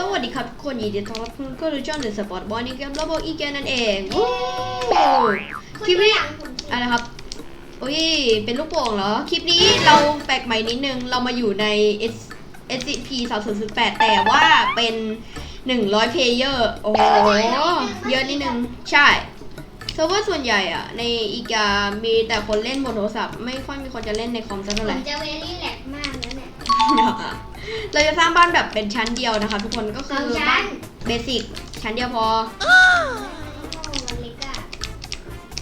สวัสดีครับทุกคนยินดีต้อนรับคุณเข้าสู่ช่องเดอะสปอร์ตบอลนี่เกมระบบอีแกนนั่นเองโอ้คลิปนี้อะไรครับอุ้ยเป็นลูกโป่งเหรอ คลิปนี้เราแปลกใหม่นิดนึง เรามาอยู่ใน S SCP 3008แต่ว่าเป็น 100 เพลเยอร์ โอ้โห เยอะนิดนึง ใช่เซิร์ฟเวอร์ส่วนใหญ่อะในอีกามีแต่คนเล่นบนโทรศัพท์ ไม่ค่อยมีคนจะเล่นในคอมสักผเท่าไหร่มจะเวลี่แลกมากนะเนี่ย เราจะสร้างบ้านแบบเป็นชั้นเดียวนะคะ ทุกคนก็สคือองชั้บ้านนเบสิกชั้นเดียวพอ โอ้มันเล็กอะ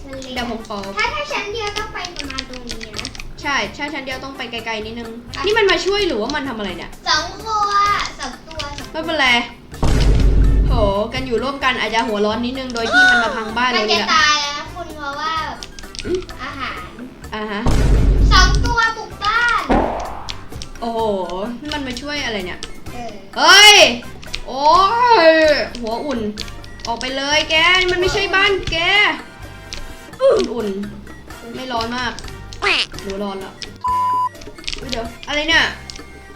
มันเล็กเดี๋ยวผมขอ ถ้าถ้าชั้นเดียวต้องไปประมาณตรงนี้นะ ใช่ใช่ชั้นเดียวต้องไปไกลๆนิดนึงนี่มันมาช่วยหรือว่ามันทำอะไรเนี่ย สองตัวสองตัวสองไม่เป็นไรโห กันอยู่ร่วมกันอาจจะหัวร้อนนิดนึงโดยที่มันมาพังบ้านมัเรานเนี่จะยตายแล้วนะคุณเพราะว่าอาหาร อ่าฮะ อ้โหนี่มันมาช่วยอะไรเนี่ย เออเฮ้ย โอ้ย หัวอุ่น ออกไปเลยแกมันไม่ใช่บ้านแก อุ่นๆไม่ร้อนมากหนูร้อนแล้วอุ๊ยเดี๋ยว อะไรเนี่ย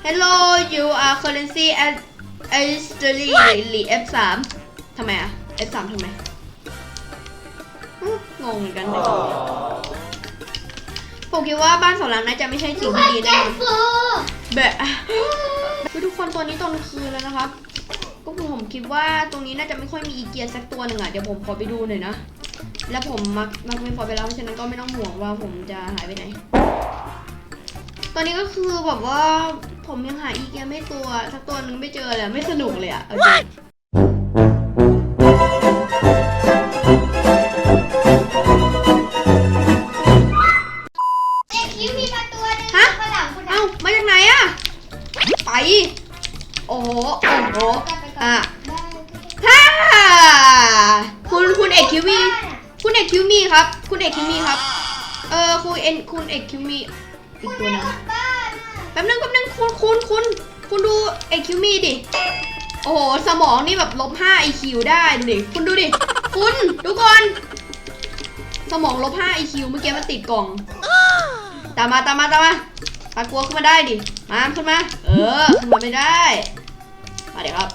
Hello you are currency at a s t r y F3 ทำไมอะ F3 ทำไมอื้องงเหมือนกันเลยผมคิดว่าบ้านสองหลังน่าจะไม่ใช่สิ่งว่าที่ดีแกแน่นอน ฟู แบะคือทุกคนตัวนี้ตอนคืนแล้วนะครับ ก็คือผมคิดว่าตรงนี้น่าจะไม่ค่อยมีอีเกียสักตัวหนึ่งอะ เดี๋ยวผมขอไปดูหน่อยนะ แล้วผมมักมักไม่พอไปแล้วเพราะฉะนั้นก็ไม่ต้องห่วงว่าผมจะหายไปไหน ตอนนี้ก็คือแบบว่าผมยังหาอีเกียไม่ตัวสักตัวหนึงไม่เจอเลยไม่สนุกเลยอะเอาจ คิวมีครับ คุณเอกคิวมีครับ เออคุณเอ็นคุณเอกคิวมีอีกตัวหนึงแป๊บนึงแป๊บนึงคุณคุณคุณคุณดูเอกคิวมีดิ โอ้โห สมองนี่แบบลบห้าไอคิวได้ดูดิ คุณดูดิ คุณดูก่อนสมองลบห้าไอคิวเมื่อกี้มันติดกล่อง ตามมาตามมาตามมาปากลัวขึ้นมาได้ดิ มาขึ้นมา เออ ขึ้นมาไม่ได้มาเดี๋ยวครับ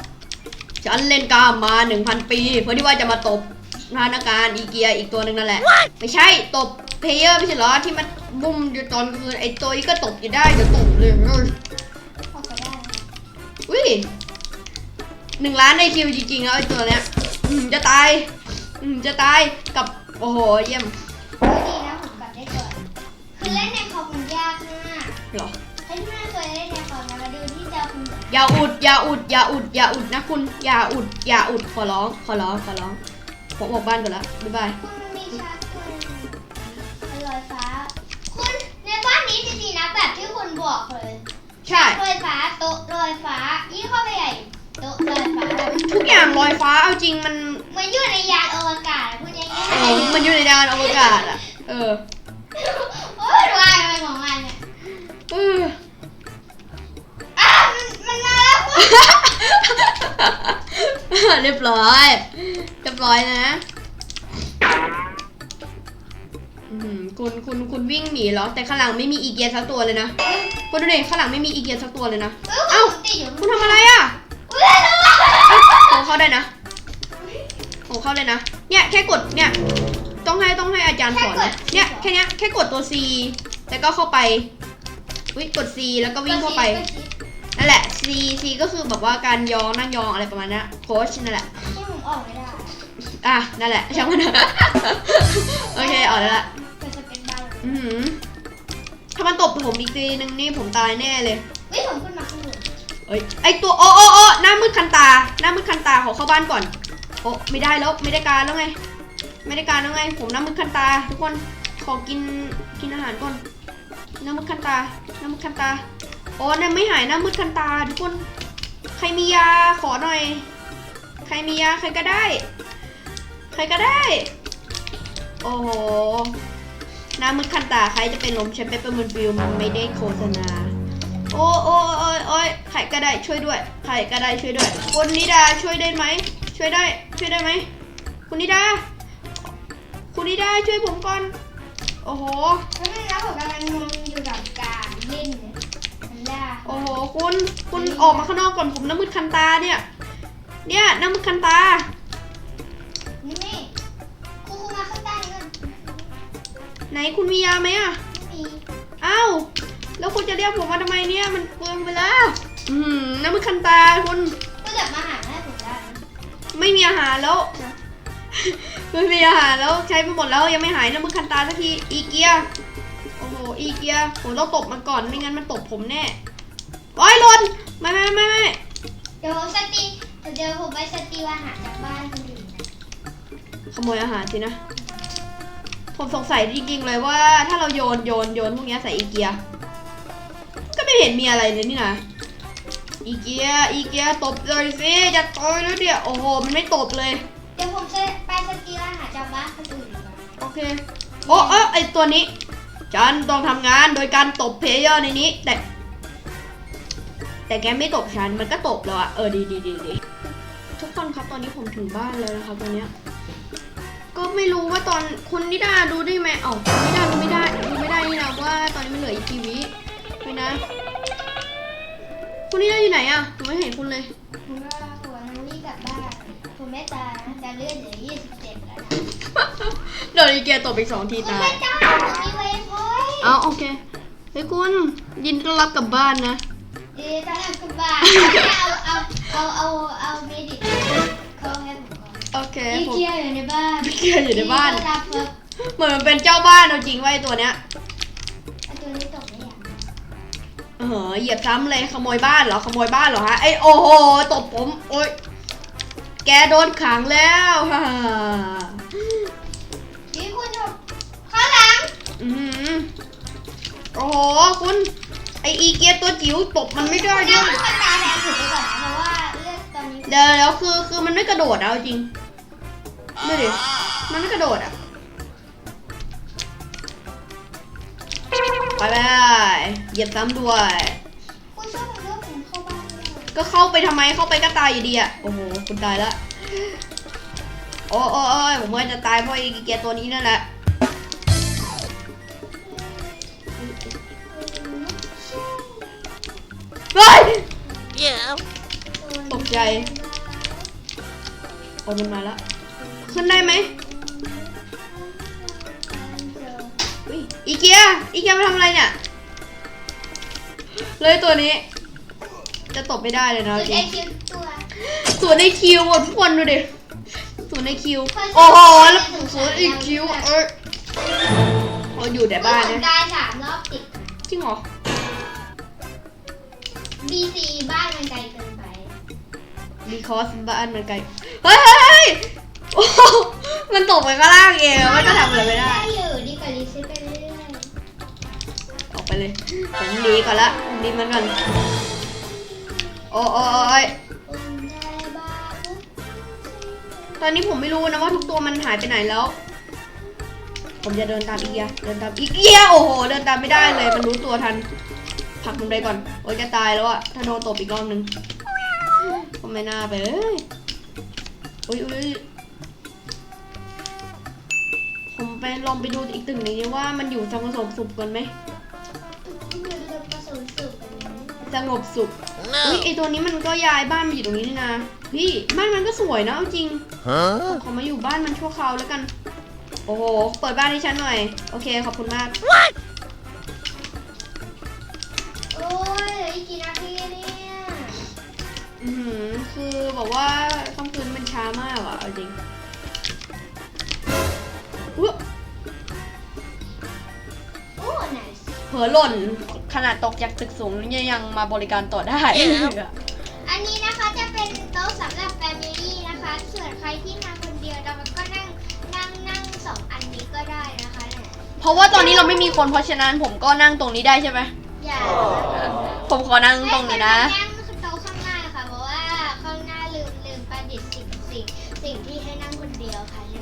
ฉันเล่นกล้ามมา1,000ปี เพื่อที่ว่าจะมาตบ สถานการณ์อีเกียอีกตัวหนึ่งนั่นแหละ ไม่ใช่ตบเพลเยอร์ไม่ใช่เหรอที่มันบุ้มอยู่ตอนคืนไอตัวนี้ก็ตบอยู่ได้เดี๋ยวตบเลยออกไปได้อุ้ยหนึ่งล้านในคิวจริงๆแล้วไอตัวเนี้ยอืมจะตายอืมจะตายกับโอ้โหเยี่ยมเออดีนะผมกลับได้ก่อนคือเล่นในคอมมันยากมากเหรอถ้าที่ไม่เคยเล่นในคอมนะมาดูที่จอคุณอย่าอุดอย่าอุดอย่าอุดอย่าอุดนะคุณอย่าอุดอย่าอุดขอร้องขอร้องขอร้อง ผมออกบ้านก่อนละบ๊ายบายคุณมีชาร์จคุณลอยฟ้า คุณในบ้านนี้จริงๆนะแบบที่คุณบอกเลยใช่ ลอยฟ้าโต๊ะลอยฟ้ายิ่งเข้าไปใหญ่โต๊ะลอยฟ้าแบบทุกอย่างลอยฟ้าเอาจริงมันเหมือนอยู่ในยานอวกาศพูดง่ายเออมันอยู่ในดานอวกาศอะ เออๆโอ้ยดูอะไรของมันเนี่ยเออ อ้าวมันมันมาแล้วคุณ เรียบร้อยเรียบร้อยนะอื้อหือคุณคุณคุณวิ่งหนีเหรอแต่ข้างหลังไม่มีอีเกียสักตัวเลยนะคุณดูดิข้างหลังไม่มีอีเกียสักตัวเลยนะเอ้าติดอยู่คุณทำอะไรอะอุ๊ยระวังเอ้ยผมเข้าได้นะผมเข้าเลยนะ เนี่ยแค่กดเนี่ยต้องให้ต้องให้อาจารย์สอนนะเนี่ยแค่เนี้ยแค่กดตัว C แล้วก็เข้าไป วิกด C แล้วก็วิ่งเข้าไป นั่นแหละ C C ก็คือแบบว่าการยองนั่งยองอะไรประมาณนั้นโค้ชนั่นแหละที่ผมออกไม่ได้อะนั่นแหละช่างมันเถอะโอเคออกแล้วละเป็นสเก็ตบอร์ดอือหือถ้ามันตบผมอีกทีนึงนี่ผมตายแน่เลยเฮ้ยผมขึ้นมาข้างบนเอ้ยไอตัวโอ้โอ้โอ้หน้ามืดคันตา หน้ามืดคันตาขอเข้าบ้านก่อน โอ้ไม่ได้แล้วไม่ได้การแล้วไง ไม่ได้การแล้วไง ผมหน้ามืดคันตา ทุกคนขอกินกินอาหารก่อนหน้ามืดคันตาหน้ามืดคันตา โอ้เนี่ยไม่หายหน้ามืดคันตาทุกคน ใครมียาขอหน่อย ใครมียาใครก็ได้ ใครก็ได้ โอ้โหหน้ามืดคันตาใครจะเป็นลมใช้เปปเปอร์มินฟิลมันไม่ได้โฆษณา โอ้โอ้โอ้ยโอ้ยใครก็ได้ช่วยด้วย ใครก็ได้ช่วยด้วยคุณนิดาช่วยได้ไหมช่วยได้ช่วยได้ไหมคุณนิดา คุณนิดาช่วยผมก่อน โอ้โห แล้วไม่นะผมกำลังงงอยู่กับการเล่นเนี่ยมัน ยากโอ้โหคุณคุณออกมาข้างนอกก่อนผมน้ำมืดคันตาเนี่ย เนี่ยน้ำมึกคันตา นี่แม่ครูครูมาข้างใต้นี่ก่อนไหนคุณมียาไหมอะไม่มีอ้าวแล้วคุณจะเรียกผมมาทำไมเนี่ยมันเปลืองไปแล้ว อืมน้ำมึกคันตาคุณก็เดี๋ยวมาหาแม่ผมได้นะไม่มีอาหารแล้ว ไม่มีอาหารแล้วใช้ไปหมดแล้วยังไม่หายน้ำมึกคันตาสักทีอีเกียโอ้โหอีเกียผมต้องตบมันก่อนไม่งั้นมันตบผมแน่โอ้ยหล่นไม่ไม่ไม่ไม่เดี๋ยวผมสตีเดี๋ยวผมไปสตีอาหารจากบ้านคนอื่นนะขโมยอาหารสินะ ผมสงสัยจริงๆเลยว่าถ้าเราโยนโยนโยนพวกเนี้ยใส่อีเกีย ก็ไม่เห็นมีอะไรเลยนี่นะอีเกียอีเกียตบเลยสิจะต่อยแล้วเดี๋ยวโอ้โหมันไม่ตบเลย เดี๋ยวผมจะไปสตีอาหารจากบ้านคนอื่นดีกว่าโอเคโอ้เออไอตัวนี้ ฉันต้องทำงานโดยการตบเพลเยอร์ในนี้ แต่ แต่แกไม่ตบฉันมันก็ตบแล้วอะเออดีดีดีดีทุกคนครับตอนนี้ผมถึงบ้านแล้วนะครับตอนเนี้ยก็ไม่รู้ว่าตอนคุณนิดาดูได้ไหมเอ้าคุณนิดาดูไม่ได้ดูไม่ได้นี่นะว่าตอนนี้มันเหลืออีกกี่วิไปนะ คุณนิดาอยู่ไหนอะผมไม่เห็นคุณเลยผมว่าหัวน้องนี่กลับบ้านผมไม่ตายนะแต่เลือดเหลือ27แล้วนะเดี๋ยวอีเกียตบอีกสองทีคุณตาย ไม่ตายผมมี เวฟพอยต์เอาโอเคเฮ้ยคุณยินดีต้อนรับกลับบ้านนะเดี๋ยวตอนกลับบ้านเอาเอาเอาเอาเอาเมดิเขาให้ผมก่อนโอเคอีผมเกียอยู่ในบ้านอีเกียอยู่ในบ้าน ต้อนรับครับเหมือนมันเป็นเจ้าบ้านเอาจริงไว้ตัวเนี้ยไอ้ตัวนี้ตกไม่อยากเออเหยียบซ้ำเลยขโมยบ้านเหรอขโมยบ้านเหรอฮะไอยโอ้โหตบผมโอ้ยแกโดนขังแล้วฮ่าฮ่านี่คุณทำข้างหลังอือหือ โอ้โห คุณ ไออีเกียตัวจิ๋วตบมันไม่ได้คุณด้เอาวยลูกตาแทนผมไปก่อนนะเพราะว่าเลือดตอนนี้เดี๋ยวแล้วคือคือมันไม่กระโดดอะเอาจริงดูดิมันไม่กระโดดอะไปไปเหยียบซ้ำด้วย คุณช่วยผมด้วยผมเข้าบ้านไม่ได้ก็เข้าไปทำไมเข้าไปก็ตายอยู่ดีอะโอ้โหคุณตายแล้วโอ้โอ้โอ้ยผมว่าจะตายเพราะไอ้เกียร์ตัวนี้นั่นแหละ เฮ้ยตกใจโอ้มันมาแล้ว ขึ้นได้ไหมอุ๊ยอีเกียอีเกียมาทำอะไรเนี่ย เลยตัวนี้ จะตบไม่ได้เลยนะจุดจริไองคิวตัวส่วนในคิวหมดทุกคนดูดิส่วนในคิว โอ้โหแล้วส่วนอีกคิวเอ้ยโอ้อยู่แต่บ้านผมนะตายสามรอบติดจริงเหรอ BC บ้านมันไกลเกินไป because บ้านมันไกลเฮ้ยเฮ้ยเฮ้ยโอ้โหมันตกไปข้างล่างเองมันก็ทำอะไรไม่ได้ อยู่ดีกว่ารีเซ็ตไปเรื่อยออกไปเลย ผมหนีก่อนละผมหนีมันก่อนโอ้โอ้โอ้ยๆผมได้บ้าปุ๊บตอนนี้ผมไม่รู้นะว่าทุกตัวมันหายไปไหนแล้ว ผมจะเดินตามอีเกีย เดินตามอีเกีย โอ้โห เดินตามไม่ได้เลย มันรู้ตัวทัน ผลักมันไปก่อน โอ้ยจะตายแล้วอะถ้าโดนตบอีกรอบนึงก็ไม่น่าไปเลยอุ้ยอุ้ยผมไปลองไปดูอีกตึกนี้ว่ามันอยู่สงบสุขกันไหมคุณเดินเดินประสบสุขกันนี้สงบสุขอุ้ยไอตัวนี้มันก็ย้ายบ้านมาอยู่ตรงนี้นี่นะพี่บ้านมันก็สวยนะเอาจริง Huh? ขอมาอยู่บ้านมันชั่วคราวแล้วกัน โอ้โห เปิดบ้านให้ฉันหน่อย โอเค ขอบคุณมาก อือหือคือบอกว่าค่ำคืนมันช้ามากอะเอาจริงอุ๊ยโอ้ไหนเผลอหล่นขนาดตกจากตึกสูงเนี่ยยังมาบริการต่อได้ อันนี้นะคะจะเป็นโต๊ะสำหรับแฟมิลี่นะคะ ส่วนใครที่มาคนเดียวเราก็นั่งนั่งนั่งสองอันนี้ก็ได้นะคะเนี่ยเพราะว่าตอนนี้เราไม่มีคนเพราะฉะนั้นผมก็นั่งตรงนี้ได้ใช่ไหม อย่าผมขอนั่งตรงนี้นะ ให้